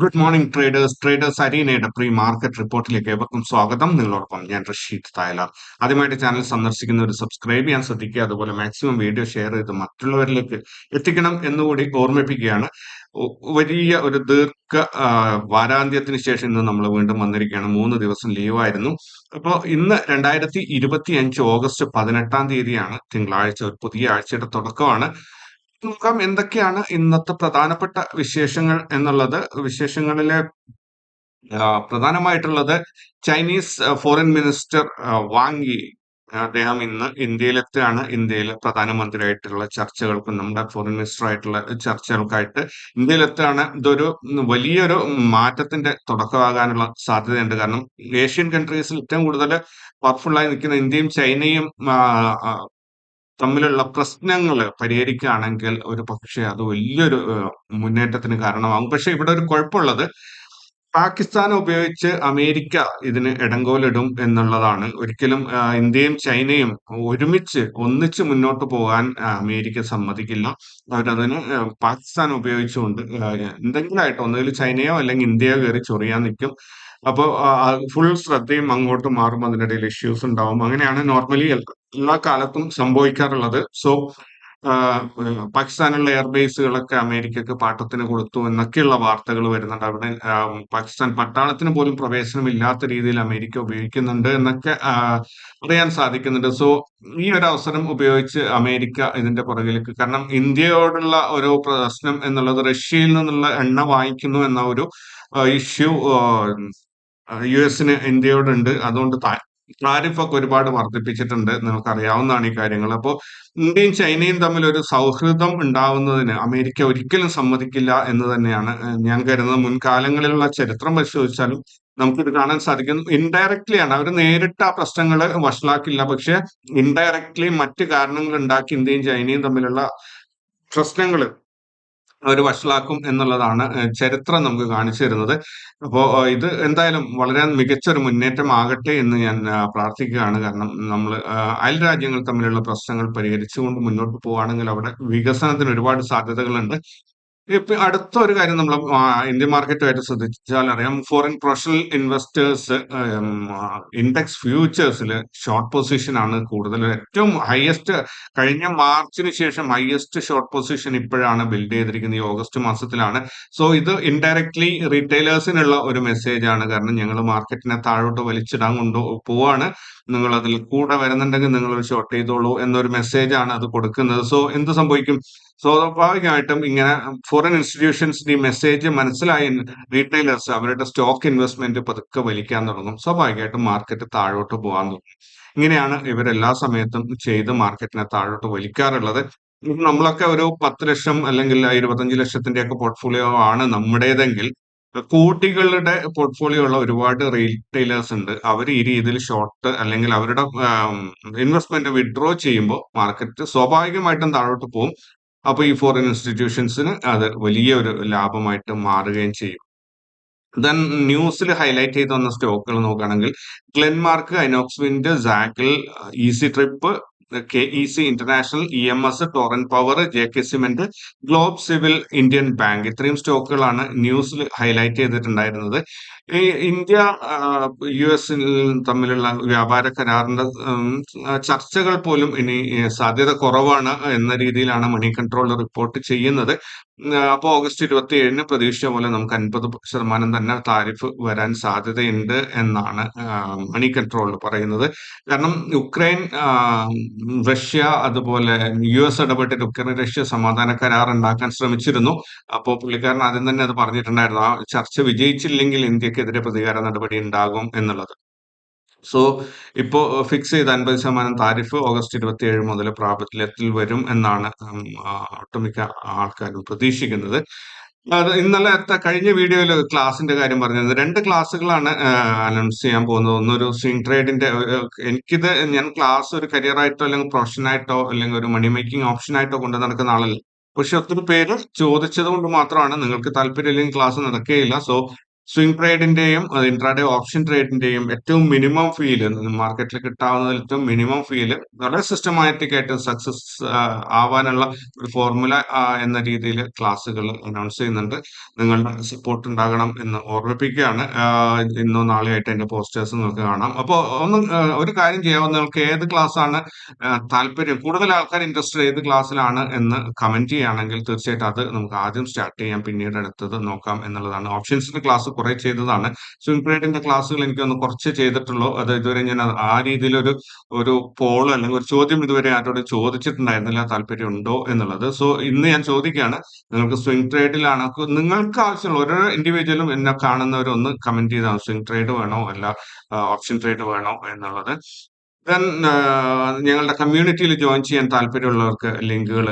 Good morning traders traders അരീനയുടെ pre market റിപ്പോർട്ടിലേക്ക് ഏവർക്കും സ്വാഗതം. നിങ്ങളോടൊപ്പം ഞാൻ റഷീദ് തായ്ലർ ആദ്യമായിട്ട് ചാനൽ സന്ദർശിക്കുന്നവർ സബ്സ്ക്രൈബ് ചെയ്യാൻ ശ്രദ്ധിക്കുക. അതുപോലെ മാക്സിമം വീഡിയോ ഷെയർ ചെയ്ത് മറ്റുള്ളവരിലേക്ക് എത്തിക്കണം എന്നുകൂടി ഓർമ്മിപ്പിക്കുകയാണ്. വലിയ ഒരു ദീർഘ വാരാന്ത്യത്തിന് ശേഷം ഇന്ന് നമ്മൾ വീണ്ടും വന്നിരിക്കുകയാണ്. മൂന്ന് ദിവസം ലീവായിരുന്നു അപ്പോൾ ഇന്ന് രണ്ടായിരത്തി ഇരുപത്തി അഞ്ച് ഓഗസ്റ്റ് പതിനെട്ടാം തീയതിയാണ് തിങ്കളാഴ്ച ഒരു പുതിയ ആഴ്ചയുടെ തുടക്കമാണ്. നോക്കാം എന്തൊക്കെയാണ് ഇന്നത്തെ പ്രധാനപ്പെട്ട വിശേഷങ്ങൾ എന്നുള്ളത്. വിശേഷങ്ങളിലെ പ്രധാനമായിട്ടുള്ളത് ചൈനീസ് ഫോറിൻ മിനിസ്റ്റർ വാങ്ങി അദ്ദേഹം ഇന്ന് ഇന്ത്യയിലെത്തുകയാണ് ഇന്ത്യയിലെ പ്രധാനമന്ത്രിയായിട്ടുള്ള ചർച്ചകൾക്കും നമ്മുടെ ഫോറിൻ മിനിസ്റ്റർ ആയിട്ടുള്ള ചർച്ചകൾക്കായിട്ട് ഇന്ത്യയിലെത്തുകയാണ് ഇതൊരു വലിയൊരു മാറ്റത്തിന്റെ തുടക്കമാകാനുള്ള സാധ്യതയുണ്ട്. കാരണം ഏഷ്യൻ കൺട്രീസിൽ ഏറ്റവും കൂടുതൽ പവർഫുള്ളായി നിൽക്കുന്ന ഇന്ത്യയും ചൈനയും തമ്മിലുള്ള പ്രശ്നങ്ങൾ പരിഹരിക്കുകയാണെങ്കിൽ ഒരു പക്ഷേ അത് വലിയൊരു മുന്നേറ്റത്തിന് കാരണമാകും. പക്ഷെ ഇവിടെ ഒരു കുഴപ്പമുള്ളത്. പാകിസ്ഥാൻ ഉപയോഗിച്ച് അമേരിക്ക ഇതിന് ഇടങ്കോലിടും എന്നുള്ളതാണ്. ഒരിക്കലും ഇന്ത്യയും ചൈനയും ഒരുമിച്ച് ഒന്നിച്ച് മുന്നോട്ട് പോകാൻ അമേരിക്ക സമ്മതിക്കില്ല. അവരതിന് പാകിസ്ഥാൻ ഉപയോഗിച്ചുകൊണ്ട് എന്തെങ്കിലുമായിട്ട് ഒന്നുകിൽ ചൈനയോ അല്ലെങ്കിൽ ഇന്ത്യയോ കയറി ചൊറിയാൻ നിൽക്കും. അപ്പോൾ ഫുൾ ശ്രദ്ധയും അങ്ങോട്ട് മാറും അതിനിടയിൽ ഇഷ്യൂസ് ഉണ്ടാവും. അങ്ങനെയാണ് നോർമലി എല്ലാ കാലത്തും സംഭവിക്കാറുള്ളത്. സോ പാകിസ്ഥാനിലുള്ള എയർബേസുകളൊക്കെ അമേരിക്കക്ക് പാട്ടത്തിന് കൊടുത്തു എന്നൊക്കെയുള്ള വാർത്തകൾ വരുന്നുണ്ട്. അവിടെ പാകിസ്ഥാൻ പട്ടാളത്തിന് പോലും പ്രവേശനമില്ലാത്ത രീതിയിൽ അമേരിക്ക ഉപയോഗിക്കുന്നുണ്ട് എന്നൊക്കെ അറിയാൻ സാധിക്കുന്നുണ്ട്. സോ ഈ ഒരു അവസരം ഉപയോഗിച്ച് അമേരിക്ക ഇതിന്റെ പുറകിലേക്ക് കാരണം ഇന്ത്യയോടുള്ള ഒരു പ്രശ്നം എന്നുള്ളത് റഷ്യയിൽ നിന്നുള്ള എണ്ണ വാങ്ങിക്കുന്നു എന്ന ഒരു ഇഷ്യൂ യു എസിന് ഇന്ത്യയോടുണ്ട്. അതുകൊണ്ട് താരിഫൊക്കെ ഒരുപാട് വർദ്ധിപ്പിച്ചിട്ടുണ്ട്. നിങ്ങൾക്ക് അറിയാവുന്നതാണ് ഈ കാര്യങ്ങൾ. അപ്പോൾ ഇന്ത്യയും ചൈനയും തമ്മിൽ ഒരു സൗഹൃദം ഉണ്ടാവുന്നതിന് അമേരിക്ക ഒരിക്കലും സമ്മതിക്കില്ല എന്ന് തന്നെയാണ് ഞാൻ കരുതുന്നത്. മുൻകാലങ്ങളിലുള്ള ചരിത്രം പരിശോധിച്ചാലും നമുക്കിത് കാണാൻ സാധിക്കും ഇൻഡയറക്ട്ലി ആണ് അവർ നേരിട്ട് ആ പ്രശ്നങ്ങൾ വഷളാക്കില്ല. പക്ഷെ ഇൻഡയറക്ട്ലി മറ്റ് കാരണങ്ങൾ ഉണ്ടാക്കി ഇന്ത്യയും ചൈനയും തമ്മിലുള്ള പ്രശ്നങ്ങൾ അവർ വഷളാക്കും എന്നുള്ളതാണ് ചരിത്രം നമുക്ക് കാണിച്ചു തരുന്നത്. അപ്പോൾ ഇത് എന്തായാലും വളരെ മികച്ചൊരു മുന്നേറ്റം ആകട്ടെ എന്ന് ഞാൻ പ്രാർത്ഥിക്കുകയാണ്. കാരണം നമ്മൾ അയൽ രാജ്യങ്ങൾ തമ്മിലുള്ള പ്രശ്നങ്ങൾ പരിഹരിച്ചുകൊണ്ട് മുന്നോട്ട് പോവുകയാണെങ്കിൽ അവിടെ വികസനത്തിന് ഒരുപാട് സാധ്യതകളുണ്ട്. ഇപ്പൊ അടുത്ത ഒരു കാര്യം നമ്മൾ ഇന്ത്യൻ മാർക്കറ്റുമായിട്ട് ശ്രദ്ധിച്ചാൽ അറിയാം ഫോറിൻ പ്രൊഫഷണൽ ഇൻവെസ്റ്റേഴ്സ് ഇൻഡെക്സ് ഫ്യൂച്ചേഴ്സിൽ ഷോർട്ട് പൊസിഷൻ ആണ് കൂടുതൽ ഏറ്റവും ഹയസ്റ്റ് കഴിഞ്ഞ മാർച്ചിന് ശേഷം ഹയസ്റ്റ് ഷോർട്ട് പൊസിഷൻ ഇപ്പോഴാണ് ബിൽഡ് ചെയ്തിരിക്കുന്നത് ഈ ഓഗസ്റ്റ് മാസത്തിലാണ്. സോ ഇത് ഇൻഡയറക്ട്ലി റീറ്റെയിലേഴ്സിനുള്ള ഒരു മെസ്സേജ് ആണ്. കാരണം ഞങ്ങൾ മാർക്കറ്റിനെ താഴോട്ട് വലിച്ചിടാൻ കൊണ്ട് പോവാണ്. നിങ്ങൾ അതിൽ കൂടെ വരുന്നുണ്ടെങ്കിൽ നിങ്ങൾ ഷോർട്ട് ചെയ്തോളൂ എന്നൊരു മെസ്സേജ് ആണ് അത് കൊടുക്കുന്നത്. സോ എന്ത് സംഭവിക്കും? സ്വാഭാവികമായിട്ടും ഇങ്ങനെ ഫോറിൻ ഇൻസ്റ്റിറ്റ്യൂഷൻസിന്റെ ഈ മെസ്സേജ് മനസ്സിലായി റീറ്റെയിലേഴ്സ് അവരുടെ സ്റ്റോക്ക് ഇൻവെസ്റ്റ്മെന്റ് പതുക്കെ വലിക്കാൻ തുടങ്ങും. സ്വാഭാവികമായിട്ടും മാർക്കറ്റ് താഴോട്ട് പോകാൻ തുടങ്ങും. ഇങ്ങനെയാണ് ഇവരെല്ലാ സമയത്തും ചെയ്ത് മാർക്കറ്റിനെ താഴോട്ട് വലിക്കാറുള്ളത്. നമ്മളൊക്കെ ഒരു പത്ത് ലക്ഷം അല്ലെങ്കിൽ ഇരുപത്തഞ്ച് ലക്ഷത്തിന്റെ ഒക്കെ പോർട്ട്ഫോളിയോ ആണ് നമ്മുടേതെങ്കിൽ കോടികളുടെ പോർട്ട്ഫോളിയോ ഉള്ള ഒരുപാട് റീറ്റെയിലേഴ്സ് ഉണ്ട്. അവർ ഈ രീതിയിൽ ഷോർട്ട് അല്ലെങ്കിൽ അവരുടെ ഇൻവെസ്റ്റ്മെന്റ് വിഡ്രോ ചെയ്യുമ്പോൾ മാർക്കറ്റ് സ്വാഭാവികമായിട്ടും താഴോട്ട് പോകും. അപ്പൊ ഈ ഫോറിൻ ഇൻസ്റ്റിറ്റ്യൂഷൻസിന് അത് വലിയ ഒരു ലാഭമായിട്ട് മാറുകയും ചെയ്യും. ദെൻ ന്യൂസിൽ ഹൈലൈറ്റ് ചെയ്ത് വന്ന സ്റ്റോക്കുകൾ നോക്കുകയാണെങ്കിൽ Glenmark Inox wind സാക്കിൾ easy trip K E C international E M S Torrent power J K cement globe civil Indian bank ഇത്രയും സ്റ്റോക്കുകളാണ് ന്യൂസിൽ ഹൈലൈറ്റ് ചെയ്തിട്ടുണ്ടായിരുന്നത്. ഇന്ത്യ യു എസ് തമ്മിലുള്ള വ്യാപാര കരാറിന്റെ ചർച്ചകൾ പോലും ഇനി സാധ്യത കുറവാണ് എന്ന രീതിയിലാണ് മണി കൺട്രോൾ റിപ്പോർട്ട് ചെയ്യുന്നത്. അപ്പോൾ ഓഗസ്റ്റ് ഇരുപത്തി ഏഴിന് പ്രതീക്ഷിച്ച പോലെ നമുക്ക് അൻപത് ശതമാനം തന്നെ താരിഫ് വരാൻ സാധ്യതയുണ്ട് എന്നാണ് മണി കൺട്രോൾ പറയുന്നത്. കാരണം യുക്രൈൻ റഷ്യ അതുപോലെ യു എസ് ഇടപെട്ട് യുക്രൈൻ റഷ്യ സമാധാന കരാർ ഉണ്ടാക്കാൻ ശ്രമിച്ചിരുന്നു. അപ്പോൾ പുള്ളിക്കാരൻ ആദ്യം തന്നെ അത് പറഞ്ഞിട്ടുണ്ടായിരുന്നു ആ ചർച്ച വിജയിച്ചില്ലെങ്കിൽ ഇന്ത്യക്കെതിരെ പ്രതികാര നടപടി ഉണ്ടാകും എന്നുള്ളത്. സോ ഇപ്പോ ഫിക്സ് ചെയ്ത അൻപത് ശതമാനം താരിഫ് ഓഗസ്റ്റ് ഇരുപത്തി ഏഴ് മുതൽ പ്രാബല്യത്തിൽ വരും എന്നാണ് ഒട്ടുമിക്ക ആൾക്കാരും പ്രതീക്ഷിക്കുന്നത്. ഇന്നലത്തെ കഴിഞ്ഞ വീഡിയോയിൽ ക്ലാസിന്റെ കാര്യം പറഞ്ഞത് രണ്ട് ക്ലാസ്സുകളാണ് അനൗൺസ് ചെയ്യാൻ പോകുന്നത്. ഒന്നൊരു സ്വിംഗ് ട്രേഡിന്റെ എനിക്കിത് ഞാൻ ക്ലാസ് ഒരു കരിയർ ആയിട്ടോ അല്ലെങ്കിൽ പ്രൊഫഷൻ ആയിട്ടോ അല്ലെങ്കിൽ ഒരു മണി മേക്കിംഗ് ഓപ്ഷൻ ആയിട്ടോ കൊണ്ടു നടക്കുന്ന ആളല്ല. പക്ഷെ ഒത്തിരി പേര് ചോദിച്ചത് കൊണ്ട് മാത്രമാണ് നിങ്ങൾക്ക് താല്പര്യം ഇല്ലെങ്കിൽ ക്ലാസ് നടക്കുകയില്ല. സോ സ്വിംഗ് ട്രേഡിന്റെയും ഇൻട്രാഡേ ഓപ്ഷൻ ട്രേഡിന്റെയും ഏറ്റവും മിനിമം ഫീൽ മാർക്കറ്റിൽ കിട്ടാവുന്നതിൽ ഏറ്റവും മിനിമം ഫീൽ വളരെ സിസ്റ്റമാറ്റിക് ആയിട്ട് സക്സസ് ആവാനുള്ള ഒരു ഫോർമുല എന്ന രീതിയിൽ ക്ലാസ്സുകൾ അനൗൺസ് ചെയ്യുന്നുണ്ട്. നിങ്ങളുടെ സപ്പോർട്ട് ഉണ്ടാകണം എന്ന് ഓർമ്മിപ്പിക്കുകയാണ്. ഇന്നോ നാളെയായിട്ട് എന്റെ പോസ്റ്റേഴ്സ് നിങ്ങൾക്ക് കാണാം. അപ്പോൾ ഒന്ന് ഒരു കാര്യം ചെയ്യാവുന്ന നിങ്ങൾക്ക് ഏത് ക്ലാസ് ആണ് താല്പര്യം? കൂടുതൽ ആൾക്കാർ ഇൻട്രസ്റ്റഡ് ഏത് ക്ലാസ്സിലാണ് എന്ന് കമന്റ് ചെയ്യുകയാണെങ്കിൽ തീർച്ചയായിട്ടും അത് നമുക്ക് ആദ്യം സ്റ്റാർട്ട് ചെയ്യാം. പിന്നീട് അടുത്തത് നോക്കാം എന്നുള്ളതാണ്. ഓപ്ഷൻസിന്റെ ക്ലാസ് കുറെ ചെയ്തതാണ്. സ്വിംഗ് ട്രേഡിന്റെ ക്ലാസ്സുകൾ എനിക്ക് ഒന്ന് കുറച്ച് ചെയ്തിട്ടുള്ളൂ. അത് ഇതുവരെ ഞാൻ ആ രീതിയിലൊരു ഒരു പോൾ അല്ലെങ്കിൽ ഒരു ചോദ്യം ഇതുവരെ ആരോട് ചോദിച്ചിട്ടുണ്ടായിരുന്നില്ല. താല്പര്യം ഉണ്ടോ എന്നുള്ളത്. സോ ഇന്ന് ഞാൻ ചോദിക്കുകയാണ്. നിങ്ങൾക്ക് സ്വിംഗ് ട്രേഡിലാണ് നിങ്ങൾക്ക് ആവശ്യമുള്ള ഓരോ ഇൻഡിവിജ്വലും എന്നെ കാണുന്നവരൊന്ന് കമന്റ് ചെയ്താൽ സ്വിംഗ് ട്രേഡ് വേണോ? അല്ല ഓപ്ഷൻ ട്രേഡ് വേണോ എന്നുള്ളത്. ദെൻ ഞങ്ങളുടെ കമ്മ്യൂണിറ്റിയിൽ ജോയിൻ ചെയ്യാൻ താല്പര്യമുള്ളവർക്ക് ലിങ്കുകൾ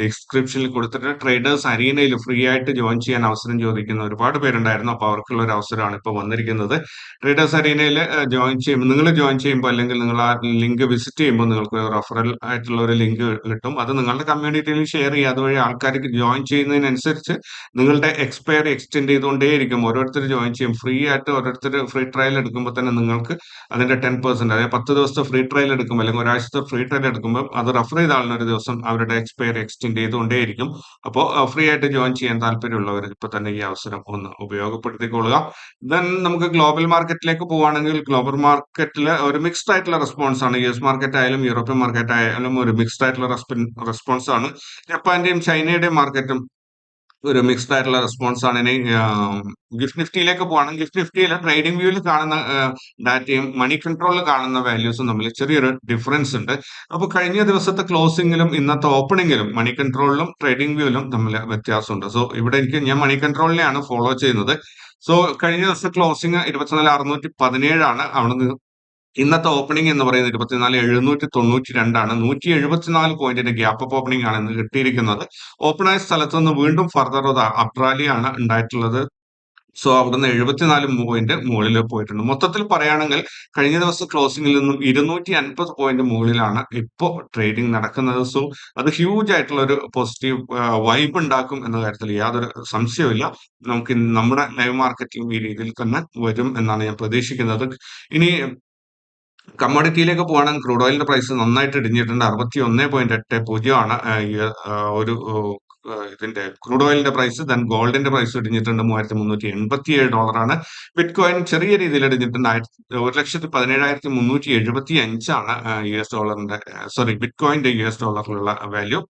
ഡിസ്ക്രിപ്ഷനിൽ കൊടുത്തിട്ട് ട്രേഡേഴ്സ് അരീനയിൽ ഫ്രീ ആയിട്ട് ജോയിൻ ചെയ്യാൻ അവസരം ചോദിക്കുന്ന ഒരുപാട് പേരുണ്ടായിരുന്നു. അപ്പോൾ അവർക്കുള്ള ഒരു അവസരമാണ് ഇപ്പോൾ വന്നിരിക്കുന്നത്. ട്രേഡേഴ്സ് അരീനയിൽ ജോയിൻ ചെയ്യുമ്പോൾ നിങ്ങൾ ജോയിൻ ചെയ്യുമ്പോൾ അല്ലെങ്കിൽ നിങ്ങൾ ആ ലിങ്ക് വിസിറ്റ് ചെയ്യുമ്പോൾ നിങ്ങൾക്ക് റഫറൽ ആയിട്ടുള്ള ഒരു ലിങ്ക് കിട്ടും. അത് നിങ്ങളുടെ കമ്മ്യൂണിറ്റിയിൽ ഷെയർ ചെയ്യുക. അതുവഴി ആൾക്കാർക്ക് ജോയിൻ ചെയ്യുന്നതിനനുസരിച്ച് നിങ്ങളുടെ എക്സ്പയറി എക്സ്റ്റെൻഡ് ചെയ്തുകൊണ്ടേയിരിക്കും. ഓരോരുത്തർ ജോയിൻ ചെയ്യും. ഫ്രീ ആയിട്ട് ഓരോരുത്തർ ഫ്രീ ട്രയൽ എടുക്കുമ്പോൾ തന്നെ നിങ്ങൾക്ക് അതിന്റെ ടെൻ പെർസെന്റ് അതായത് പത്ത് ദിവസത്തെ ഫ്രീ ട്രയൽ എടുക്കുമ്പോൾ അല്ലെങ്കിൽ ഒരാഴ്ചത്തെ ഫ്രീ ട്രയൽ എടുക്കുമ്പോൾ അത് റെഫർ ചെയ്ത ആളിന് ഒരു ദിവസം അവരുടെ എക്സ്പയർ എക്സ്റ്റെൻഡ് ചെയ്തുകൊണ്ടേയിരിക്കും. അപ്പോൾ ഫ്രീ ആയിട്ട് ജോയിൻ ചെയ്യാൻ താല്പര്യമുള്ളവർ ഇപ്പൊ തന്നെ ഈ അവസരം ഒന്ന് ഉപയോഗപ്പെടുത്തിക്കൊള്ളുക. ദെൻ നമുക്ക് ഗ്ലോബൽ മാർക്കറ്റിലേക്ക് പോവുകയാണെങ്കിൽ ഗ്ലോബൽ മാർക്കറ്റിൽ ഒരു മിക്സ്ഡ് ആയിട്ടുള്ള റെസ്പോൺസ് ആണ്. യു എസ് മാർക്കറ്റ് ആയാലും യൂറോപ്യൻ മാർക്കറ്റ് ആയാലും ഒരു മിക്സ്ഡ് ആയിട്ടുള്ള റെസ്പോൺസ് ആണ്. ജപ്പാന്റെയും ചൈനയുടെയും മാർക്കറ്റും ഒരു മിക്സ്ഡ് ആയിട്ടുള്ള റെസ്പോൺസ് ആണ്. ഇനി ഗിഫ്റ്റ് നിഫ്റ്റിയിലേക്ക് പോകണം ഗിഫ്റ്റ് നിഫ്റ്റിയിലെ ട്രേഡിംഗ് വ്യൂവിൽ കാണുന്ന ഡാറ്റയും മണി കൺട്രോളിൽ കാണുന്ന വാല്യൂസും തമ്മിൽ ചെറിയൊരു ഡിഫറൻസ് ഉണ്ട്. അപ്പോൾ കഴിഞ്ഞ ദിവസത്തെ ക്ലോസിംഗിലും ഇന്നത്തെ ഓപ്പണിംഗിലും മണി കൺട്രോളിലും ട്രേഡിംഗ് വ്യൂവിലും തമ്മിൽ വ്യത്യാസമുണ്ട്. സോ ഇവിടെ എനിക്ക് ഞാൻ മണി കൺട്രോളിനെയാണ് ഫോളോ ചെയ്യുന്നത്. സോ കഴിഞ്ഞ ദിവസത്തെ ക്ലോസിംഗ് ഇരുപത്തിനാല് അറുന്നൂറ്റി പതിനേഴാണ് അവിടെ ഇന്നത്തെ ഓപ്പണിംഗ് എന്ന് പറയുന്നത് ഇരുപത്തിനാല് എഴുന്നൂറ്റി തൊണ്ണൂറ്റി രണ്ടാണ് നൂറ്റി എഴുപത്തിനാല് പോയിന്റിന്റെ ഗ്യാപ്പ് അപ്പ് ഓപ്പണിംഗ് ആണ് ഇന്ന് കിട്ടിയിരിക്കുന്നത്. ഓപ്പണായ സ്ഥലത്ത് നിന്ന് വീണ്ടും ഫർദർ അപ്രാലിയാണ് ഉണ്ടായിട്ടുള്ളത്. സോ അവിടുന്ന് എഴുപത്തിനാല് പോയിന്റ് മുകളിൽ പോയിട്ടുണ്ട്. മൊത്തത്തിൽ പറയുകയാണെങ്കിൽ കഴിഞ്ഞ ദിവസം ക്ലോസിംഗിൽ നിന്നും ഇരുന്നൂറ്റി അൻപത് പോയിന്റ് മുകളിലാണ് ഇപ്പോൾ ട്രേഡിംഗ് നടക്കുന്നത്. സോ അത് ഹ്യൂജ് ആയിട്ടുള്ള ഒരു പോസിറ്റീവ് വൈബ് ഉണ്ടാക്കും എന്ന കാര്യത്തിൽ യാതൊരു സംശയമില്ല നമുക്ക് നമ്മുടെ ലൈവ് മാർക്കറ്റിംഗ് ഈ രീതിയിൽ തന്നെ വരും എന്നാണ് ഞാൻ പ്രതീക്ഷിക്കുന്നത്. ഇനി കമ്മോഡിറ്റിയിലേക്ക് പോകണമെങ്കിൽ ക്രൂഡ് ഓയിലിന്റെ പ്രൈസ് നന്നായിട്ട് ഇടിഞ്ഞിട്ടുണ്ട്. അറുപത്തി ഒന്ന് പോയിന്റ് എട്ട് പൂജ്യമാണ്. ഒരു ഇതിന്റെ ക്രൂഡ് ഓയിലിന്റെ പ്രൈസ് ദെൻ ഗോൾഡിന്റെ പ്രൈസ് ഇടിഞ്ഞിട്ടുണ്ട് മൂവായിരത്തി മുന്നൂറ്റി എൺപത്തി ഏഴ് ഡോളറാണ്. ബിറ്റ് കോയിൻ ചെറിയ രീതിയിൽ ഇടിഞ്ഞിട്ടുണ്ട്. ആയിരത്തി ഒരു ലക്ഷത്തി പതിനേഴായിരത്തി മുന്നൂറ്റി എഴുപത്തി അഞ്ചാണ് യു എസ് ഡോളറിന്റെ സോറി ബിറ്റ് കോയിന്റെ U S ഡോളറിലുള്ള value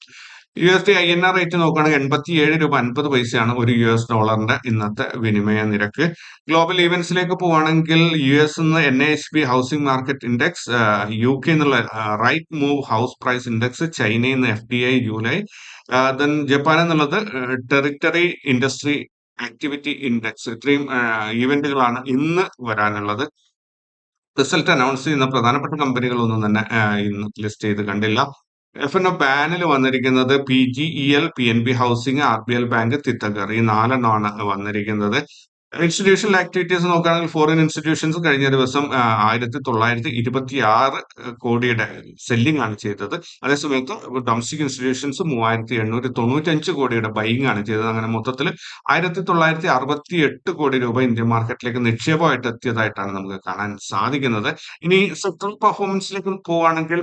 U S D I N R rate നോക്കുകയാണെങ്കിൽ എൺപത്തി ഏഴ് രൂപ അൻപത് പൈസയാണ് ഒരു യു എസ് ഡോളറിന്റെ ഇന്നത്തെ വിനിമയ നിരക്ക്. ഗ്ലോബൽ ഈവൻസിലേക്ക് പോവുകയാണെങ്കിൽ യു എസ് നിന്ന് N H B housing market index U K എന്നുള്ള right move house price index ചൈനയിൽ നിന്ന് F D I July then Japan എന്നുള്ളത് ടെറിറ്ററി ഇൻഡസ്ട്രി ആക്ടിവിറ്റി ഇൻഡെക്സ് ഇത്രയും ഈവന്റുകളാണ് ഇന്ന് വരാനുള്ളത്. റിസൾട്ട് അനൗൺസ് ചെയ്യുന്ന പ്രധാനപ്പെട്ട കമ്പനികളൊന്നും തന്നെ ഇന്ന് ലിസ്റ്റ് ചെയ്ത് കണ്ടില്ല. എഫ് എൻ ഒ പാനൽ വന്നിരിക്കുന്നത് P G E L P N B housing R B L bank Titagarh ഈ നാലെണ്ണമാണ് വന്നിരിക്കുന്നത്. ഇൻസ്റ്റിറ്റ്യൂഷണൽ ആക്ടിവിറ്റീസ് നോക്കുകയാണെങ്കിൽ ഫോറിൻ ഇൻസ്റ്റിറ്റ്യൂഷൻസ് കഴിഞ്ഞ ദിവസം ആയിരത്തി തൊള്ളായിരത്തി ഇരുപത്തി ആറ് കോടിയുടെ സെല്ലിംഗ് ആണ് ചെയ്തത്. അതേസമയത്ത് ഡൊമസ്റ്റിക് ഇൻസ്റ്റിറ്റ്യൂഷൻസ് മൂവായിരത്തി എണ്ണൂറ്റി തൊണ്ണൂറ്റി അഞ്ച് കോടിയുടെ ബൈങ് ആണ് ചെയ്തത്. അങ്ങനെ മൊത്തത്തിൽ ആയിരത്തി തൊള്ളായിരത്തി അറുപത്തി എട്ട് കോടി രൂപ ഇന്ത്യൻ മാർക്കറ്റിലേക്ക് നിക്ഷേപമായിട്ട് എത്തിയതായിട്ടാണ് നമുക്ക് കാണാൻ സാധിക്കുന്നത്. ഇനി സെക്ടറൽ പെർഫോമൻസിലേക്ക് പോവുകയാണെങ്കിൽ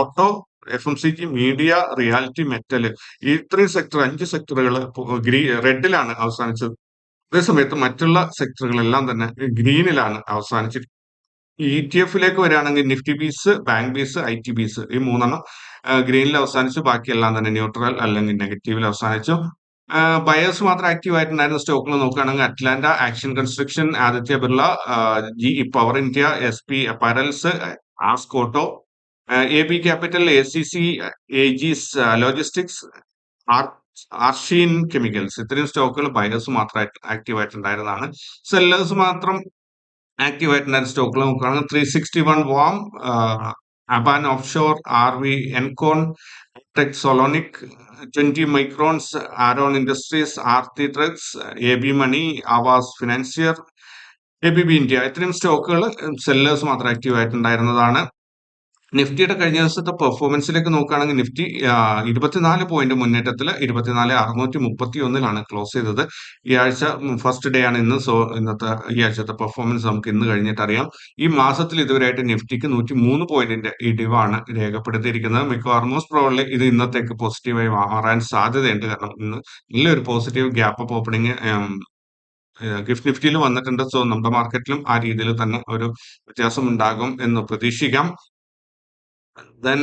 auto F M C G media reality metal ഈ ഇത്രയും സെക്ടർ അഞ്ച് സെക്ടറുകൾ ഗ്രീ റെഡിലാണ് അവസാനിച്ചത്. അതേസമയത്ത് മറ്റുള്ള സെക്ടറുകളെല്ലാം തന്നെ ഗ്രീനിലാണ് അവസാനിച്ചിരിക്കുന്നത് ഇ ടി എഫിലേക്ക് വരികയാണെങ്കിൽ Nifty bees bank bees I T bees ഈ മൂന്നെണ്ണം ഗ്രീനിൽ അവസാനിച്ചു. ബാക്കിയെല്ലാം തന്നെ ന്യൂട്രൽ അല്ലെങ്കിൽ നെഗറ്റീവിൽ അവസാനിച്ചു. ബയേഴ്സ് മാത്രം ആക്റ്റീവ് ആയിട്ടുണ്ടായിരുന്ന സ്റ്റോക്കുകൾ നോക്കുകയാണെങ്കിൽ Atlanta action construction Aditya Birla G power India S P apparels ആസ്കോട്ടോ A B capital A C C A Jis logistics R chemicals. ഇത്രയും സ്റ്റോക്കുകൾ ബയേഴ്സ് മാത്രമായിട്ട് ആക്റ്റീവ് ആയിട്ടുണ്ടായിരുന്നതാണ്. സെല്ലേഴ്സ് മാത്രം ആക്റ്റീവ് ആയിട്ടുണ്ടായിരുന്ന സ്റ്റോക്കുകൾ നോക്കുകയാണെങ്കിൽ three sixty one warm Aban off shore R V എൻകോൺ tech സൊലോണിക് twenty microns Aaron industries Aarti drugs A B money Aavas financier A B B India ഇത്രയും സ്റ്റോക്കുകൾ സെല്ലേഴ്സ് മാത്രം ആക്റ്റീവ് ആയിട്ടുണ്ടായിരുന്നതാണ്. നിഫ്റ്റിയുടെ കഴിഞ്ഞ ദിവസത്തെ പെർഫോമൻസിലേക്ക് നോക്കുകയാണെങ്കിൽ നിഫ്റ്റി ഇരുപത്തിനാല് പോയിന്റ് മുന്നേറ്റത്തിൽ ഇരുപത്തിനാല് അറുന്നൂറ്റി മുപ്പത്തി ഒന്നിലാണ് ക്ലോസ് ചെയ്തത്. ഈ ആഴ്ച ഫസ്റ്റ് ഡേ ആണ് ഇന്ന്. സോ ഇന്നത്തെ ഈ ആഴ്ചത്തെ പെർഫോമൻസ് നമുക്ക് ഇന്ന് കഴിഞ്ഞിട്ട് അറിയാം. ഈ മാസത്തിൽ ഇതുവരെയായിട്ട് നിഫ്റ്റിക്ക് നൂറ്റി മൂന്ന് പോയിന്റിന്റെ ഇടിവാണ് രേഖപ്പെടുത്തിയിരിക്കുന്നത്. മിക്കവാറും മോസ്റ്റ് പ്രോബ്ലി ഇത് ഇന്നത്തേക്ക് പോസിറ്റീവായി മാറാൻ സാധ്യതയുണ്ട്. കാരണം ഇന്ന് നല്ലൊരു positive gap up opening gift നിഫ്റ്റിയിൽ വന്നിട്ടുണ്ട്. സോ നമ്മുടെ മാർക്കറ്റിലും ആ രീതിയിൽ തന്നെ ഒരു വ്യത്യാസം ഉണ്ടാകും എന്ന് പ്രതീക്ഷിക്കാം. ദെൻ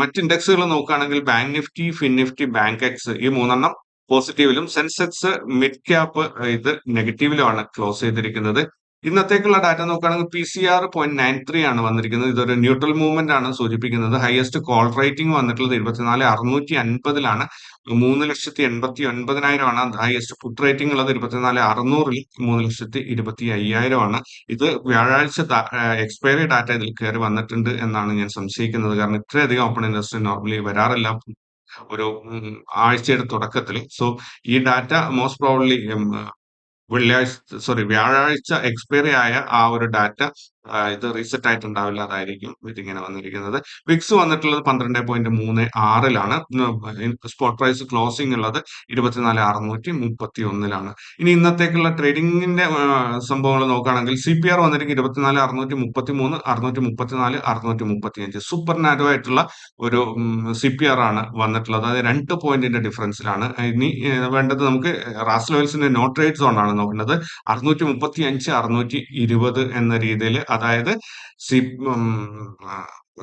മറ്റ് ഇൻഡെക്സുകൾ നോക്കുകയാണെങ്കിൽ bank Nifty fin Nifty bankex ഈ മൂന്നെണ്ണം പോസിറ്റീവിലും സെൻസെക്സ് മിഡ് ക്യാപ്പ് ഇത് നെഗറ്റീവിലുമാണ് ക്ലോസ് ചെയ്തിരിക്കുന്നത്. ഇന്നത്തേക്കുള്ള ഡാറ്റ നോക്കുകയാണെങ്കിൽ P C R point nine three ആണ് വന്നിരിക്കുന്നത്. ഇതൊരു ന്യൂട്രൽ മൂവ്മെന്റ് ആണ് സൂചിപ്പിക്കുന്നത്. ഹയസ്റ്റ് കോൾ റേറ്റിംഗ് വന്നിട്ടുള്ളത് ഇരുപത്തിനാല് അറുന്നൂറ്റി അൻപതിലാണ്. മൂന്ന് ലക്ഷത്തി എൺപത്തി ഒൻപതിനായിരമാണ്. ഹയസ്റ്റ് ഫുഡ് റേറ്റിംഗ് ഉള്ളത് ഇരുപത്തിനാല് അറുന്നൂറിൽ മൂന്ന് ലക്ഷത്തി ഇരുപത്തി അയ്യായിരമാണ്. ഇത് വ്യാഴാഴ്ച എക്സ്പയറി ഡാറ്റ ഇതിൽ കയറി വന്നിട്ടുണ്ട് എന്നാണ് ഞാൻ സംശയിക്കുന്നത്. കാരണം ഇത്രയധികം ഓപ്പൺ ഇൻഡസ്ട്രി നോർമലി വരാറില്ല ഒരു ആഴ്ചയുടെ തുടക്കത്തിൽ. സോ ഈ ഡാറ്റ മോസ്റ്റ് പ്രോബ്ലി വെള്ളിയാഴ്ച സോറി വ്യാഴാഴ്ച എക്സ്പയറി ആയ ആ ഒരു ഡാറ്റ ഇത് റീസെറ്റ് ആയിട്ടുണ്ടാവില്ല അതായിരിക്കും ഇതിങ്ങനെ വന്നിരിക്കുന്നത്. വിക്സ് വന്നിട്ടുള്ളത് പന്ത്രണ്ട് പോയിന്റ് മൂന്ന് ആറിലാണ്. സ്പോട്ട് പ്രൈസ് ക്ലോസിംഗ് ഉള്ളത് ഇരുപത്തിനാല് അറുന്നൂറ്റി മുപ്പത്തി ഒന്നിലാണ് ഇനി ഇന്നത്തേക്കുള്ള ട്രേഡിംഗിന്റെ സംഭവങ്ങൾ നോക്കുകയാണെങ്കിൽ സി പി ആർ വന്നിരിക്കും ഇരുപത്തിനാല് അറുന്നൂറ്റി മുപ്പത്തി മൂന്ന് അറുന്നൂറ്റി മുപ്പത്തിനാല് അറുന്നൂറ്റി മുപ്പത്തി അഞ്ച് സൂപ്പർ നാരോ ആയിട്ടുള്ള ഒരു സി പി ആർ ആണ് വന്നിട്ടുള്ളത്. അതായത് രണ്ട് പോയിന്റിന്റെ ഡിഫറൻസിലാണ് ഇനി വേണ്ടത് നമുക്ക് റാസ്ലോയിൽസിന്റെ നോട്ട് റേറ്റ് സോണാണ് നോക്കേണ്ടത്. അറുന്നൂറ്റി മുപ്പത്തി അഞ്ച് അറുന്നൂറ്റി ഇരുപത് എന്ന രീതിയിൽ അതായത് സി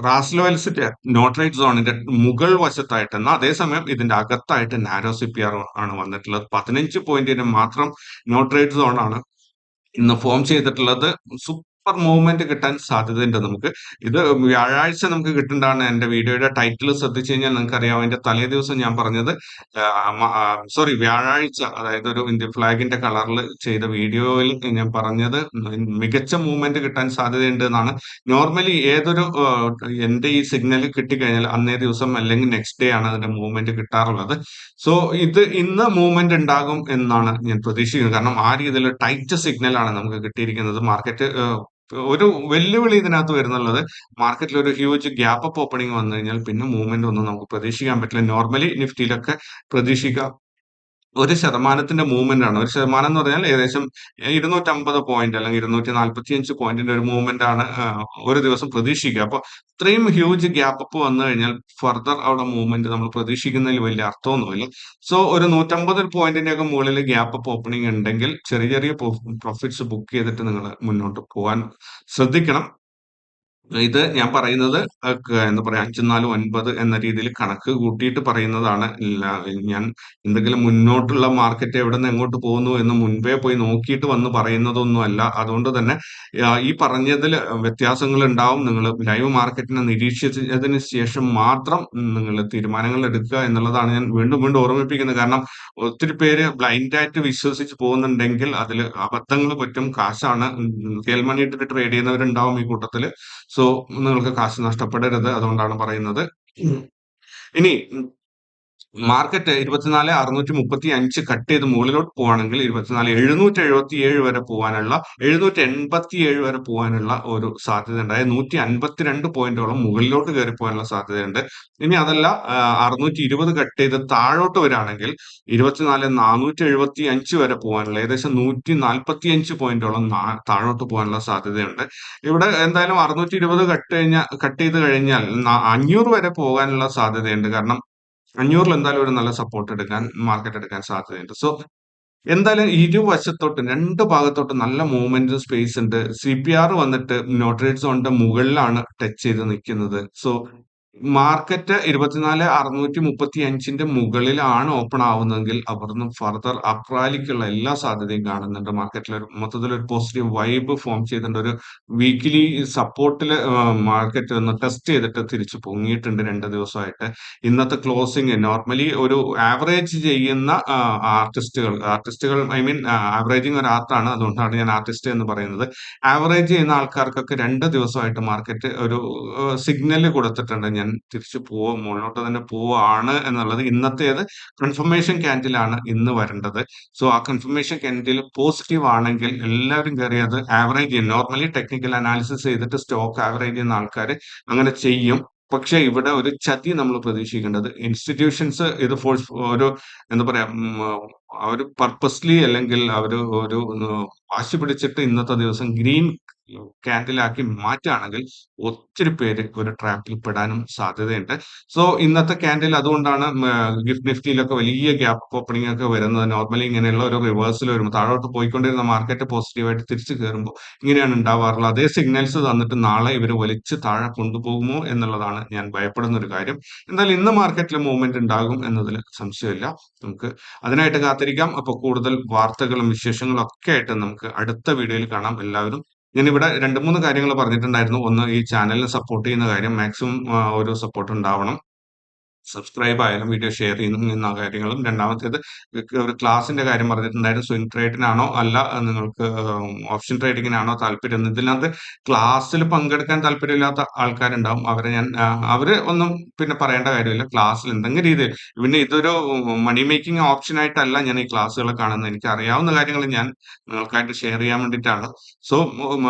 റാസ്ലോയൽസിന്റെ നോട്രേറ്റ് സോണിന്റെ മുകൾ വശത്തായിട്ട് എന്നാൽ അതേസമയം ഇതിന്റെ അകത്തായിട്ട് നാരോ സി പി ആർ ആണ് വന്നിട്ടുള്ളത്. പതിനഞ്ച് പോയിന്റിന് മാത്രം നോട്രേറ്റ് സോണാണ് ഇന്ന് ഫോം ചെയ്തിട്ടുള്ളത്. സൂപ്പർ മൂവ്മെന്റ് കിട്ടാൻ സാധ്യതയുണ്ട് നമുക്ക്. ഇത് വ്യാഴാഴ്ച നമുക്ക് കിട്ടേണ്ടതാണ് എന്റെ വീഡിയോയുടെ ടൈറ്റിൽ ശ്രദ്ധിച്ചു കഴിഞ്ഞാൽ നിങ്ങൾക്ക് അറിയാം എന്റെ തലേ ദിവസം ഞാൻ പറഞ്ഞത് സോറി വ്യാഴാഴ്ച അതായത് ഒരു ഇന്ത്യൻ ഫ്ലാഗിന്റെ കളറിൽ ചെയ്ത വീഡിയോയിൽ ഞാൻ പറഞ്ഞത് മികച്ച മൂവ്മെന്റ് കിട്ടാൻ സാധ്യതയുണ്ട് എന്നാണ്. നോർമലി ഏതൊരു എന്റെ ഈ സിഗ്നൽ കിട്ടിക്കഴിഞ്ഞാൽ അന്നേ ദിവസം അല്ലെങ്കിൽ നെക്സ്റ്റ് ഡേ ആണ് അതിന്റെ മൂവ്മെന്റ് കിട്ടാറുള്ളത്. സോ ഇത് ഇന്ന് മൂവ്മെന്റ് ഉണ്ടാകും എന്നാണ് ഞാൻ പ്രതീക്ഷിക്കുന്നത്. കാരണം ആ രീതിയിൽ ടൈറ്റ് സിഗ്നൽ ആണ് നമുക്ക് കിട്ടിയിരിക്കുന്നത്. മാർക്കറ്റ് ഒരു വെല്ലുവിളി ഇതിനകത്ത് വരുന്നുള്ളത് മാർക്കറ്റിൽ ഒരു ഹ്യൂജ് ഗ്യാപ്പ് അപ്പ് ഓപ്പണിംഗ് വന്നു കഴിഞ്ഞാൽ പിന്നെ മൂവ്മെന്റ് ഒന്നും നമുക്ക് പ്രതീക്ഷിക്കാൻ പറ്റില്ല. നോർമലി നിഫ്റ്റിയിലൊക്കെ പ്രതീക്ഷിക്കാം. ഒരു ശതമാനത്തിന്റെ മൂവ്മെന്റ് ആണ്. ഒരു ശതമാനം എന്ന് പറഞ്ഞാൽ ഏകദേശം ഇരുന്നൂറ്റമ്പത് പോയിന്റ് അല്ലെങ്കിൽ ഇരുന്നൂറ്റി നാൽപ്പത്തി അഞ്ച് പോയിന്റിന്റെ ഒരു മൂവ്മെന്റ് ആണ് ഒരു ദിവസം പ്രതീക്ഷിക്കുക. അപ്പൊ ഇത്രയും ഹ്യൂജ് ഗ്യാപ്പ് അപ്പ് വന്നു കഴിഞ്ഞാൽ ഫർദർ അവിടെ മൂവ്മെന്റ് നമ്മൾ പ്രതീക്ഷിക്കുന്നതിൽ വലിയ അർത്ഥമൊന്നുമില്ല. സോ ഒരു നൂറ്റമ്പത് പോയിന്റിന്റെ ഒക്കെ മുകളിൽ ഗ്യാപ്പ് അപ്പ് ഓപ്പണിംഗ് ഉണ്ടെങ്കിൽ ചെറിയ ചെറിയ പ്രോഫിറ്റ്സ് ബുക്ക് ചെയ്തിട്ട് നിങ്ങൾ മുന്നോട്ട് പോകാൻ ശ്രദ്ധിക്കണം. ഇത് ഞാൻ പറയുന്നത് എന്താ പറയാ അഞ്ചും നാലും ഒൻപത് എന്ന രീതിയിൽ കണക്ക് കൂട്ടിയിട്ട് പറയുന്നതാണ്. ഞാൻ എന്തെങ്കിലും മുന്നോട്ടുള്ള മാർക്കറ്റ് എവിടെ നിന്ന് എങ്ങോട്ട് പോകുന്നു എന്ന് മുൻപേ പോയി നോക്കിയിട്ട് വന്ന് പറയുന്നതൊന്നുമല്ല അതുകൊണ്ട് തന്നെ ഈ പറഞ്ഞതിൽ വ്യത്യാസങ്ങൾ ഉണ്ടാവും. നിങ്ങൾ ലൈവ് മാർക്കറ്റിനെ നിരീക്ഷിച്ചതിന് ശേഷം മാത്രം നിങ്ങൾ തീരുമാനങ്ങൾ എടുക്കുക എന്നുള്ളതാണ് ഞാൻ വീണ്ടും വീണ്ടും ഓർമ്മിപ്പിക്കുന്നത്. കാരണം ഒത്തിരി പേര് ബ്ലൈൻഡായിട്ട് വിശ്വസിച്ച് പോകുന്നുണ്ടെങ്കിൽ അതിൽ അബദ്ധങ്ങൾ പറ്റും കാശാണ്. റിയൽ മണി ഇട്ടിട്ട് ട്രേഡ് ചെയ്യുന്നവരുണ്ടാവും ഈ കൂട്ടത്തിൽ. സോ നിങ്ങൾക്ക് കാശ് നഷ്ടപ്പെടരുത് അതുകൊണ്ടാണ് പറയുന്നത്. ഇനി മാർക്കറ്റ് ഇരുപത്തിനാല് അറുന്നൂറ്റി മുപ്പത്തി അഞ്ച് കട്ട് ചെയ്ത് മുകളിലോട്ട് പോവാണെങ്കിൽ ഇരുപത്തിനാല് എഴുന്നൂറ്റി എഴുപത്തി ഏഴ് വരെ പോകാനുള്ള എഴുന്നൂറ്റി എൺപത്തി ഏഴ് വരെ പോകാനുള്ള ഒരു സാധ്യതയുണ്ട്. അതായത് നൂറ്റി അൻപത്തിരണ്ട് പോയിന്റോളം മുകളിലോട്ട് കയറി പോകാനുള്ള സാധ്യതയുണ്ട്. ഇനി അതല്ല അറുന്നൂറ്റി ഇരുപത് കട്ട് ചെയ്ത് താഴോട്ട് വരാണെങ്കിൽ ഇരുപത്തിനാല് നാനൂറ്റി എഴുപത്തി അഞ്ച് വരെ പോകാനുള്ള ഏകദേശം നൂറ്റി നാൽപ്പത്തി അഞ്ച് പോയിന്റോളം താഴോട്ട് പോകാനുള്ള സാധ്യതയുണ്ട്. ഇവിടെ എന്തായാലും അറുന്നൂറ്റി ഇരുപത് കട്ട് കഴിഞ്ഞ കട്ട് ചെയ്ത് കഴിഞ്ഞാൽ അഞ്ഞൂറ് വരെ പോകാനുള്ള സാധ്യതയുണ്ട്. കാരണം അഞ്ഞൂറിൽ എന്തായാലും ഒരു നല്ല സപ്പോർട്ട് എടുക്കാൻ മാർക്കറ്റ് എടുക്കാൻ സാധ്യതയുണ്ട്. സോ എന്തായാലും ഇരുവശത്തോട്ടും രണ്ട് ഭാഗത്തോട്ടും നല്ല മൂവ്മെന്റ് സ്പേസ് ഉണ്ട്. സി പി ആർ വന്നിട്ട് നോട്ടറേറ്റ് സോണിന്റെ മുകളിലാണ് ടച്ച് ചെയ്ത് നിൽക്കുന്നത്. സോ മാർക്കറ്റ് ഇരുപത്തിനാല് അറുന്നൂറ്റി മുപ്പത്തി അഞ്ചിന്റെ മുകളിലാണ് ഓപ്പൺ ആവുന്നതെങ്കിൽ അവിടുന്ന് ഫർദർ അപ്രാലിക്കുള്ള എല്ലാ സാധ്യതയും കാണുന്നുണ്ട്. മാർക്കറ്റിൽ ഒരു മൊത്തത്തിൽ ഒരു പോസിറ്റീവ് വൈബ് ഫോം ചെയ്തിട്ടുണ്ട്. ഒരു വീക്കിലി സപ്പോർട്ടിൽ മാർക്കറ്റ് ഒന്ന് ടെസ്റ്റ് ചെയ്തിട്ട് തിരിച്ചു പൊങ്ങിയിട്ടുണ്ട് രണ്ട് ദിവസമായിട്ട്. ഇന്നത്തെ ക്ലോസിംഗ് നോർമലി ഒരു ആവറേജ് ചെയ്യുന്ന ആർട്ടിസ്റ്റുകൾ ആർട്ടിസ്റ്റുകൾ ഐ മീൻ ആവറേജിങ് ഒരു ആർട്ടാണ് അതുകൊണ്ടാണ് ഞാൻ ആർട്ടിസ്റ്റ് എന്ന് പറയുന്നത്. ആവറേജ് ചെയ്യുന്ന ആൾക്കാർക്കൊക്കെ രണ്ട് ദിവസമായിട്ട് മാർക്കറ്റ് ഒരു സിഗ്നൽ കൊടുത്തിട്ടുണ്ട്. ഞാൻ ഞാൻ തിരിച്ചു പോവുക മുകളിലോട്ട് തന്നെ പോവാണ് എന്നുള്ളത് ഇന്നത്തേത് കൺഫർമേഷൻ ക്യാൻഡിലാണ് ഇന്ന് വരേണ്ടത്. സോ ആ കൺഫർമേഷൻ ക്യാൻഡിൽ പോസിറ്റീവ് ആണെങ്കിൽ എല്ലാവരും കയറി അത് ആവറേജ് ചെയ്യും. നോർമലി ടെക്നിക്കൽ അനാലിസിസ് ചെയ്തിട്ട് സ്റ്റോക്ക് ആവറേജ് ചെയ്യുന്ന ആൾക്കാർ അങ്ങനെ ചെയ്യും. പക്ഷേ ഇവിടെ ഒരു ചതി നമ്മൾ പ്രതീക്ഷിക്കേണ്ടത്. ഇൻസ്റ്റിറ്റ്യൂഷൻസ് ഇത് ഫോഴ്സ് ഒരു എന്താ പറയാ അവർ പർപ്പസ്ലി അല്ലെങ്കിൽ അവർ ഒരു വാശി പിടിച്ചിട്ട് ഇന്നത്തെ ദിവസം ഗ്രീൻ ക്യാൻഡിലാക്കി മാറ്റുകയാണെങ്കിൽ ഒത്തിരി പേര് ഒരു ട്രാപ്പിൽ പെടാനും സാധ്യതയുണ്ട്. സോ ഇന്നത്തെ ക്യാൻഡിൽ അതുകൊണ്ടാണ് ഗിഫ്റ്റ് നിഫ്റ്റിയിലൊക്കെ വലിയ ഗ്യാപ്പ് ഓപ്പണിംഗ് ഒക്കെ വരുന്നത്. നോർമലി ഇങ്ങനെയുള്ള ഒരു റിവേഴ്സിൽ വരുമ്പോൾ താഴോട്ട് പോയിക്കൊണ്ടിരുന്ന മാർക്കറ്റ് പോസിറ്റീവായിട്ട് തിരിച്ചു കയറുമ്പോൾ ഇങ്ങനെയാണ് ഉണ്ടാവാറുള്ളത്. അതേ സിഗ്നൽസ് തന്നിട്ട് നാളെ ഇവർ വലിച്ച് താഴെ കൊണ്ടുപോകുമോ എന്നുള്ളതാണ് ഞാൻ ഭയപ്പെടുന്ന ഒരു കാര്യം. എന്തായാലും ഇന്ന് മാർക്കറ്റിൽ മൂവ്മെന്റ് ഉണ്ടാകും എന്നതിൽ സംശയമില്ല. നമുക്ക് അതിനായിട്ട് കാത്തിരിക്കാം. അപ്പോൾ കൂടുതൽ വാർത്തകളും വിശേഷങ്ങളും ഒക്കെ ആയിട്ട് നമുക്ക് അടുത്ത വീഡിയോയിൽ കാണാം. എല്ലാവരും ഞാനിവിടെ രണ്ട് മൂന്ന് കാര്യങ്ങൾ പറഞ്ഞിട്ടുണ്ടായിരുന്നു. ഒന്ന് ഈ ചാനലിനെ സപ്പോർട്ട് ചെയ്യുന്ന കാര്യം മാക്സിമം ഒരു സപ്പോർട്ട് ഉണ്ടാവണം. സബ്സ്ക്രൈബ് ആയാലും വീഡിയോ ഷെയർ ചെയ്യുന്ന കാര്യങ്ങളും. രണ്ടാമത്തേത് ഒരു ക്ലാസിന്റെ കാര്യം പറഞ്ഞിട്ടുണ്ടായിരുന്നു. സ്വിംഗ് ട്രേഡിനാണോ അല്ല നിങ്ങൾക്ക് ഓപ്ഷൻ ട്രേഡിങ്ങിനാണോ താല്പര്യം? ഇതിനകത്ത് ക്ലാസ്സിൽ പങ്കെടുക്കാൻ താല്പര്യമില്ലാത്ത ആൾക്കാരുണ്ടാവും. അവരെ ഞാൻ അവർ ഒന്നും പിന്നെ പറയേണ്ട കാര്യമില്ല. ക്ലാസ്സിൽ എന്തെങ്കിലും രീതിയിൽ. പിന്നെ ഇതൊരു മണി മേക്കിംഗ് ഓപ്ഷൻ ആയിട്ടല്ല ഞാൻ ഈ ക്ലാസ്സുകൾ കാണുന്നത്. എനിക്ക് അറിയാവുന്ന കാര്യങ്ങൾ ഞാൻ നിങ്ങൾക്കായിട്ട് ഷെയർ ചെയ്യാൻ വേണ്ടിയിട്ടാണ്. സോ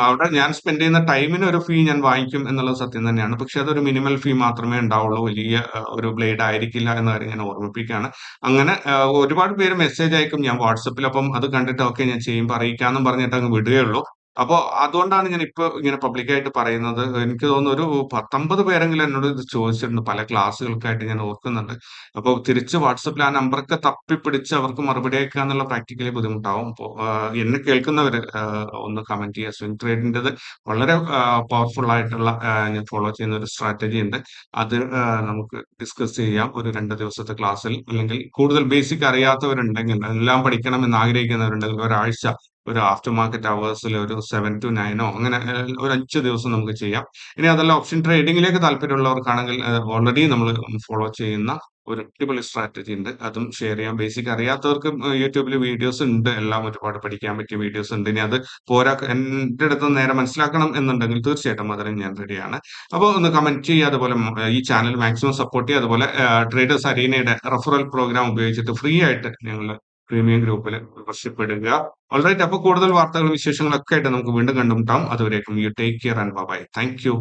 അവിടെ ഞാൻ സ്പെൻഡ് ചെയ്യുന്ന ടൈമിന് ഒരു ഫീ ഞാൻ വാങ്ങിക്കും എന്നുള്ളത് സത്യം തന്നെയാണ്. പക്ഷെ അതൊരു മിനിമൽ ഫീ മാത്രമേ ഉണ്ടാവുള്ളൂ. വലിയ ഒരു ബ്ലേഡ് ആയിരിക്കില്ല എന്ന് കാര്യം ഞാൻ ഓർമ്മിപ്പിക്കുകയാണ്. അങ്ങനെ ഒരുപാട് പേര് മെസ്സേജ് അയക്കും. ഞാൻ വാട്സപ്പിൽ അപ്പം അത് കണ്ടിട്ട് ഓക്കെ ഞാൻ ചെയ്യുമ്പോൾ അറിയിക്കാമെന്നും പറഞ്ഞിട്ട് അങ്ങ് വിടുകയുള്ളൂ. അപ്പോൾ അതുകൊണ്ടാണ് ഞാൻ ഇപ്പൊ ഇങ്ങനെ പബ്ലിക്കായിട്ട് പറയുന്നത്. എനിക്ക് തോന്നുന്നു ഒരു പത്തൊമ്പത് പേരെങ്കിലും എന്നോട് ഇത് ചോദിച്ചിട്ടുണ്ട്. പല ക്ലാസ്സുകൾക്കായിട്ട് ഞാൻ ഓർക്കുന്നുണ്ട്. അപ്പോൾ തിരിച്ച് വാട്സപ്പിൽ ആ നമ്പറൊക്കെ തപ്പിപ്പിടിച്ച് അവർക്ക് മറുപടി അയക്കുക എന്നുള്ള പ്രാക്ടിക്കലി ബുദ്ധിമുട്ടാവും. അപ്പോൾ എന്നെ കേൾക്കുന്നവര് ഒന്ന് കമന്റ് ചെയ്യുക. സ്വിംഗ് ട്രേഡിന്റെത് വളരെ പവർഫുൾ ആയിട്ടുള്ള ഞാൻ ഫോളോ ചെയ്യുന്ന ഒരു സ്ട്രാറ്റജി ഉണ്ട്. അത് നമുക്ക് ഡിസ്കസ് ചെയ്യാം. ഒരു രണ്ട് ദിവസത്തെ ക്ലാസ്സിൽ. അല്ലെങ്കിൽ കൂടുതൽ ബേസിക് അറിയാത്തവരുണ്ടെങ്കിൽ എല്ലാം പഠിക്കണം എന്ന് ആഗ്രഹിക്കുന്നവരുണ്ടെങ്കിൽ ഒരാഴ്ച ഒരു ആഫ്റ്റർ മാർക്കറ്റ് അവേഴ്സിൽ ഒരു സെവൻ ടു നയനോ അങ്ങനെ ഒരു അഞ്ച് ദിവസം നമുക്ക് ചെയ്യാം. ഇനി അതല്ല ഓപ്ഷൻ ട്രേഡിങ്ങിലേക്ക് താല്പര്യമുള്ളവർക്കാണെങ്കിൽ ഓൾറെഡി നമ്മൾ ഫോളോ ചെയ്യുന്ന ഒരു അടിപൊളി സ്ട്രാറ്റജി ഉണ്ട്. അതും ഷെയർ ചെയ്യാം. ബേസിക് അറിയാത്തവർക്ക് യൂട്യൂബിൽ വീഡിയോസ് ഉണ്ട്. എല്ലാം ഒരുപാട് പഠിക്കാൻ പറ്റിയ വീഡിയോസ് ഉണ്ട്. ഇനി അത് പോരാ എന്റെ അടുത്ത് നേരെ മനസ്സിലാക്കണം എന്നുണ്ടെങ്കിൽ തീർച്ചയായിട്ടും അതിന് ഞാൻ റെഡിയാണ് അപ്പോൾ ഒന്ന് കമന്റ് ചെയ്യുക അതുപോലെ ഈ ചാനൽ മാക്സിമം സപ്പോർട്ട് ചെയ്യുക. അതുപോലെ ട്രേഡേഴ്സ് അരീനയുടെ റെഫറൽ പ്രോഗ്രാം ഉപയോഗിച്ചിട്ട് ഫ്രീ ആയിട്ട് ഞങ്ങൾ പ്രീമിയം ഗ്രൂപ്പിൽ മെമ്പർഷിപ്പെടുക ഓൾറൈറ്റ് അപ്പോൾ കൂടുതൽ വാർത്തകളും വിശേഷങ്ങളൊക്കെ ആയിട്ട് നമുക്ക് വീണ്ടും കണ്ടുമുട്ടാം. അതുവരേക്കും you take care and bye thank you